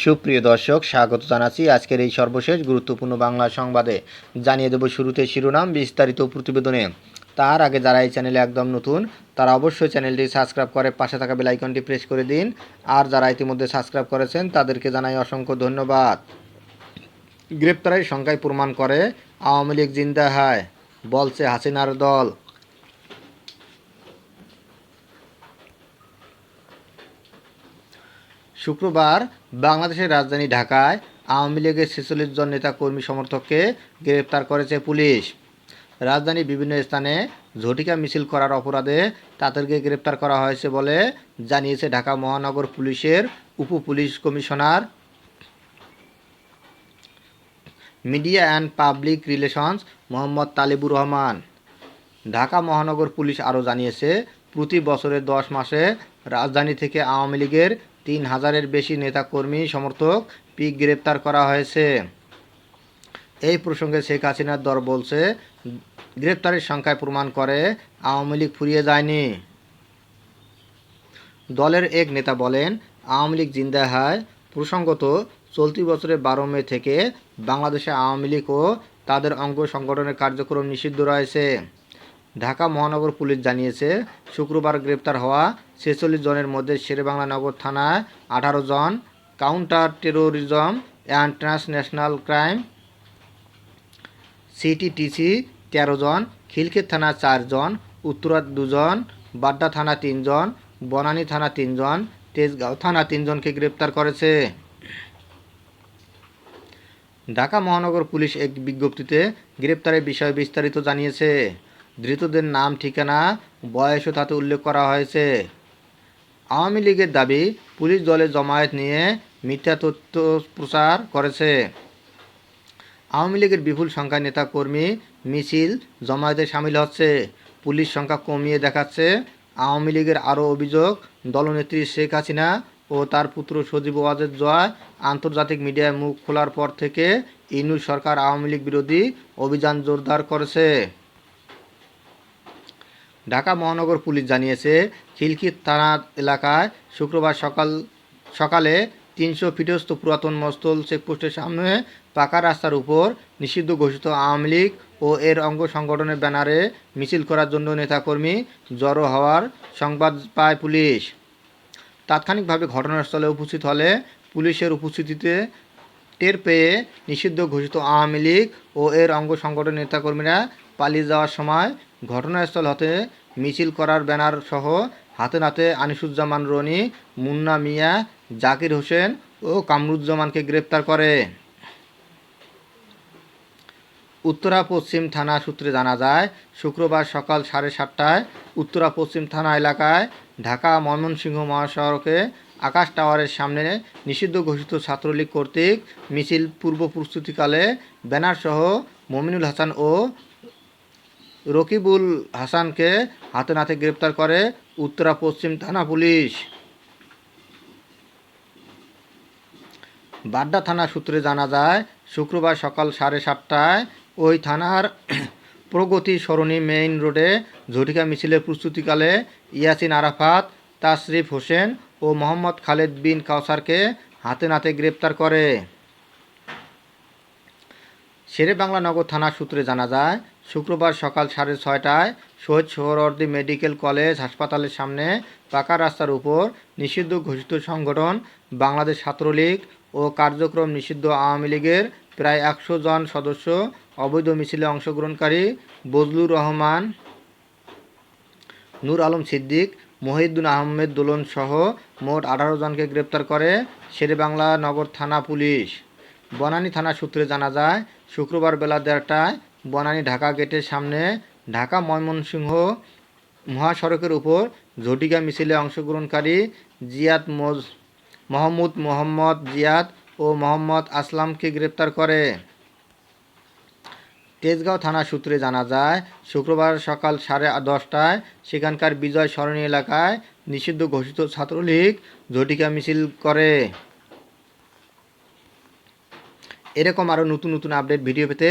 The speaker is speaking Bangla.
সুপ্রিয় দর্শক, স্বাগত জানাচ্ছি আজকের এই সর্বশেষ গুরুত্বপূর্ণ বাংলা সংবাদে। জানিয়ে দেব শুরুতে শিরোনাম বিস্তারিত প্রতিবেদনে। তার আগে যারা এই চ্যানেলে একদম নতুন, তারা অবশ্যই চ্যানেলটি সাবস্ক্রাইব করে পাশে থাকা বেল আইকনটি প্রেস করে দিন। আর যারা ইতিমধ্যে সাবস্ক্রাইব করেছেন, তাদেরকে জানাই অসংখ্য ধন্যবাদ। গ্রেপ্তারের সংখ্যায় প্রমাণ করে আওয়ামী লীগ জিন্দা হয়, বলছে হাসিনার দল। শুক্রবার বাংলাদেশের রাজধানী ঢাকায় আওয়ামী লীগের ছেচল্লিশ জন নেতা কর্মী সমর্থককে গ্রেপ্তার করেছে পুলিশ। রাজধানীর বিভিন্ন স্থানে ঝটিকা মিছিল করার অপরাধে তাদেরকে গ্রেপ্তার করা হয়েছে বলে জানিয়েছে ঢাকা মহানগর পুলিশের উপ police commissioner. Media and public relations Mohammad Talibur Rahman. Dhaka মহানগর পুলিশ আরও জানিয়েছে, প্রতি বছরের দশ মাসে রাজধানী থেকে আওয়ামী লীগের তিন হাজারের বেশি নেতাকর্মী সমর্থক পিক গ্রেপ্তার করা হয়েছে। এই প্রসঙ্গে শেখ হাসিনার দল বলছে, গ্রেপ্তারের সংখ্যায় প্রমাণ করে আওয়ামী লীগ ফুরিয়ে যায়নি। দলের এক নেতা বলেন, আওয়ামী লীগ জিন্দা হয়। প্রসঙ্গত, চলতি বছরের বারো মে থেকে বাংলাদেশে আওয়ামী লীগ ও তাদের অঙ্গ সংগঠনের কার্যক্রম নিষিদ্ধ রয়েছে। ঢাকা মহানগর পুলিশ জানিয়েছে, শুক্রবার গ্রেপ্তার হওয়া ছেচল্লিশ জনের মধ্যে শেরেবাংলা নগর থানায় আঠারো জন, counter terrorism and transnational crime CTTC তেরো জন, খিলক্ষেত থানা চারজন উত্তরা দুজন বাড্ডা থানা তিনজন বনানী থানা তিনজন তেজগাঁও থানা তিনজনকে গ্রেপ্তার করেছে। ঢাকা মহানগর পুলিশ এক বিজ্ঞপ্তিতে গ্রেপ্তারের বিষয়ে বিস্তারিত জানিয়েছে। ধৃতদের নাম, ঠিকানা, বয়সও তাতে উল্লেখ করা হয়েছে। আওয়ামী লীগের দাবি, পুলিশ দলের জমায়েত নিয়ে মিথ্যা তথ্য প্রচার করেছে। আওয়ামী লীগের বিপুল সংখ্যায় নেতাকর্মী মিছিল জমায়েতে সামিল হচ্ছে। পুলিশ সংখ্যা কমিয়ে দেখাচ্ছে। আওয়ামী লীগের আরও অভিযোগ, দলনেত্রী শেখ হাসিনা ও তার পুত্র সজীব ওয়াজেদ জয় আন্তর্জাতিক মিডিয়ায় মুখ খোলার পর থেকে ইনুর সরকার আওয়ামী লীগ বিরোধী অভিযান জোরদার করেছে। ঢাকা মহানগর পুলিশ জানিয়েছে খিলখিত থানা এলাকায় শুক্রবার সকাল, সকালে তিনশো ফিটস্থ পুরাতন মস্তল চেকপোস্টের সামনে পাকা রাস্তার উপর নিষিদ্ধ ঘোষিত আওয়ামী লীগ ও এর অঙ্গ সংগঠনের ব্যানারে মিছিল করার জন্য নেতাকর্মী জড়ো হওয়ার সংবাদ পায় পুলিশ। তাৎক্ষণিকভাবে ঘটনাস্থলে উপস্থিত হলে পুলিশের উপস্থিতিতে টের পেয়ে নিষিদ্ধ ঘোষিত আওয়ামী লীগ ও এর অঙ্গ সংগঠনের নেতাকর্মীরা পালিয়ে যাওয়ার সময় ঘটনাস্থল হতে মিছিল করার ব্যানার সহ হাতে নাতে আনিসুজ্জামান রনি, মুন্না মিয়া, জাকির হোসেন ও কামরুজ্জামানকে গ্রেপ্তার করে। উত্তরা পশ্চিম থানা সূত্রে জানা যায়, শুক্রবার সকাল সাড়ে সাতটায় উত্তরা পশ্চিম থানা এলাকায় ঢাকা ময়মনসিংহ মহাসড়কে আকাশ টাওয়ারের সামনে নিষিদ্ধ ঘোষিত ছাত্রলীগ কর্তৃক মিছিল পূর্ব প্রস্তুতিকালে ব্যানারসহ মমিনুল হাসান ও রকিবুল হাসানকে হাতে নাতে গ্রেপ্তার করে উত্তরা পশ্চিম থানা পুলিশ। বাড্ডা থানা সূত্রে জানা যায়, শুক্রবার সকাল সাড়ে সাতটায় ওই থানার প্রগতি সরণি মেইন রোডে ঝটিকা মিছিলের প্রস্তুতিকালে ইয়াসিন আরাফাত, তাশরিফ হোসেন ও মোহাম্মদ খালেদ বিন কাউসারকে হাতে নাতে গ্রেপ্তার করে। শেরে বাংলা নগর থানা সূত্রে জানা যায় শুক্রবার সকাল সাড়ে ছয়টায় শহীদ সোহরওয়ার্দী মেডিকেল কলেজ হাসপাতালের সামনে পাকা রাস্তার উপর নিষিদ্ধ ঘোষিত সংগঠন, বাংলাদেশ ছাত্রলীগ ও কার্যক্রম নিষিদ্ধ আওয়ামী লীগের প্রায় একশো জন সদস্য, অবৈধ মিছিলে অংশগ্রহণকারী বজলুর রহমান, নূর আলম সিদ্দিক, মহিউদ্দিন আহমেদ দোলন সহ মোট আঠারো জনকে গ্রেপ্তার করে শেরেবাংলা নগর থানা পুলিশ। বনানী থানা সূত্রে জানা যায়, শুক্রবার বেলা দেড়টায় বনানী ঢাকা গেটের সামনে ঢাকা ময়মনসিংহ মহাসড়কের উপর ঝটিকা মিছিলে অংশগ্রহণকারী জিয়াদ মোজ, মোহাম্মদ মোহাম্মদ জিয়াদ ও মোহাম্মদ আসলামকে গ্রেপ্তার করে। তেজগাঁও থানা সূত্রে জানা যায়, শুক্রবার সকাল সাড়ে দশটায় সেখানকার বিজয় সরণী এলাকায় নিষিদ্ধ ঘোষিত ছাত্রলীগ ঝটিকা মিছিল করে। এরকম আরও নতুন নতুন আপডেট ভিডিও পেতে